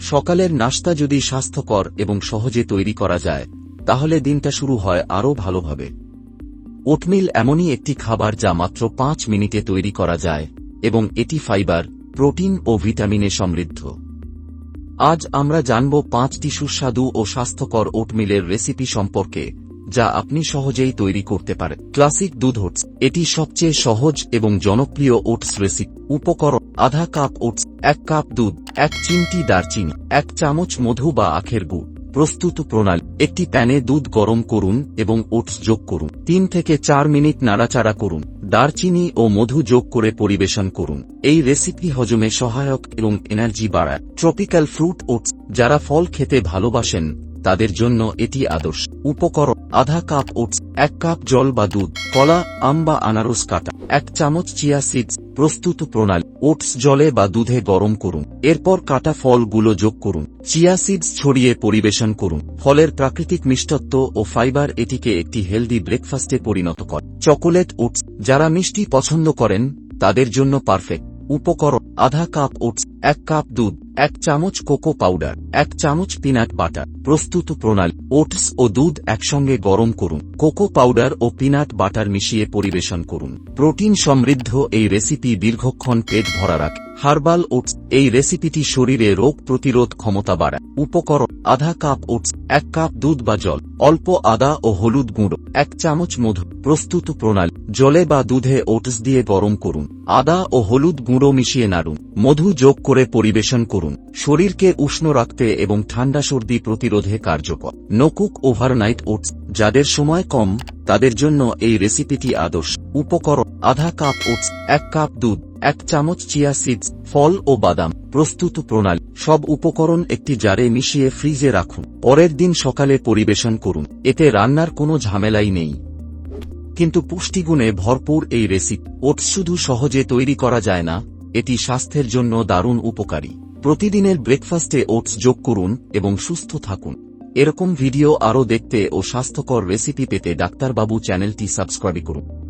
সকালের নাস্তা যদি স্বাস্থ্যকর এবং সহজে তৈরি করা যায়, তাহলে দিনটা শুরু হয় আরও ভালোভাবে ওটমিল এমনই একটি খাবার যা মাত্র পাঁচ মিনিটে তৈরি করা যায়, এবং এটি ফাইবার, প্রোটিন ও ভিটামিনে সমৃদ্ধ। আজ আমরা জানব পাঁচটি সুস্বাদু ও স্বাস্থ্যকর ওটমিলের রেসিপি সম্পর্কে। যা আপনি সহজেই তৈরি করতে পারেন। ক্লাসিক দুধ ওটস। এটি সবচেয়ে সহজ এবং জনপ্রিয় ওটস রেসিপি। উপকরণ। আধা কাপ ওটস, এক কাপ দুধ, এক চিমটি দারচিনি, এক চামচ মধু বা আখের গুড়। প্রস্তুত প্রণালী। একটি প্যানে দুধ গরম করুন এবং ওটস যোগ করুন। তিন থেকে চার মিনিট নাড়াচাড়া করুন। দারচিনি ও মধু যোগ করে পরিবেশন করুন। এই রেসিপি হজমে সহায়ক এবং এনার্জি বাড়ায়। Tropical fruit oats. যারা ফল খেতে ভালোবাসেন তাদের জন্য এটি আদর্শ। উপকরণ, আধা কাপ ওটস, এক কাপ জল বা দুধ, কলা, আম বা আনারস কাটা, এক চামচ চিয়া সিডস, প্রস্তুত প্রণালী, ওটস জলে বা দুধে গরম করুন। এরপর কাটা ফলগুলো যোগ করুন। চিয়া সিডস ছড়িয়ে পরিবেশন করুন। ফলের প্রাকৃতিক মিষ্টত্ব ও ফাইবার এটিকে একটি হেলদি ব্রেকফাস্টে পরিণত করে। চকোলেট ওটস, যারা মিষ্টি পছন্দ করেন, তাদের জন্য পারফেক্ট। উপকরণ, আধা কাপ ওটস, এক কাপ দুধ। এক চামচ কোকো পাউডার, এক চামচ পিনাট বাটার, প্রস্তুত প্রণালী, ওটস ও দুধ একসঙ্গে গরম করুন। কোকো পাউডার ও পিনাট বাটার মিশিয়ে পরিবেশন করুন। প্রোটিন সমৃদ্ধ এই রেসিপি দীর্ঘক্ষণ পেট ভরা রাখে। হার্বাল ওটস, এই রেসিপিটি শরীরে রোগ প্রতিরোধ ক্ষমতা বাড়ায়। উপকরণ, আধা কাপ ওটস, এক কাপ দুধ বা জল, অল্প আদা ও হলুদ গুঁড়ো, এক চামচ মধু, প্রস্তুত প্রণালী, জলে বা দুধে ওটস দিয়ে গরম করুন। আদা ও হলুদ গুঁড়ো মিশিয়ে নাড়ুন। মধু যোগ করে পরিবেশন করুন। শরীরকে উষ্ণ রাখতে এবং ঠান্ডা সর্দি প্রতিরোধে কার্যকর। নকুক ওভারনাইট ওটস, যাদের সময় কম, তাদের জন্য এই রেসিপিটি আদর্শ। উপকরণ, আধা কাপ ওটস, এক কাপ দুধ এক চামচ চিয়া সিডস, ফল ও বাদাম, প্রস্তুত প্রণালী, সব উপকরণ একটি জারে মিশিয়ে ফ্রিজে রাখুন। পরের দিন সকালে পরিবেশন করুন, এতে রান্নার কোনো ঝামেলাই নেই। কিন্তু পুষ্টিগুণে ভরপুর এই রেসিপি ওটস শুধু সহজে তৈরি করা যায় না, এটি স্বাস্থ্যের জন্য দারুণ উপকারী। প্রতিদিনের ব্রেকফাস্টে ওটস যোগ করুন এবং সুস্থ থাকুন। এরকম ভিডিও আরও দেখতে ও স্বাস্থ্যকর রেসিপি পেতে ডাক্তারবাবু চ্যানেলটি সাবস্ক্রাইব করুন।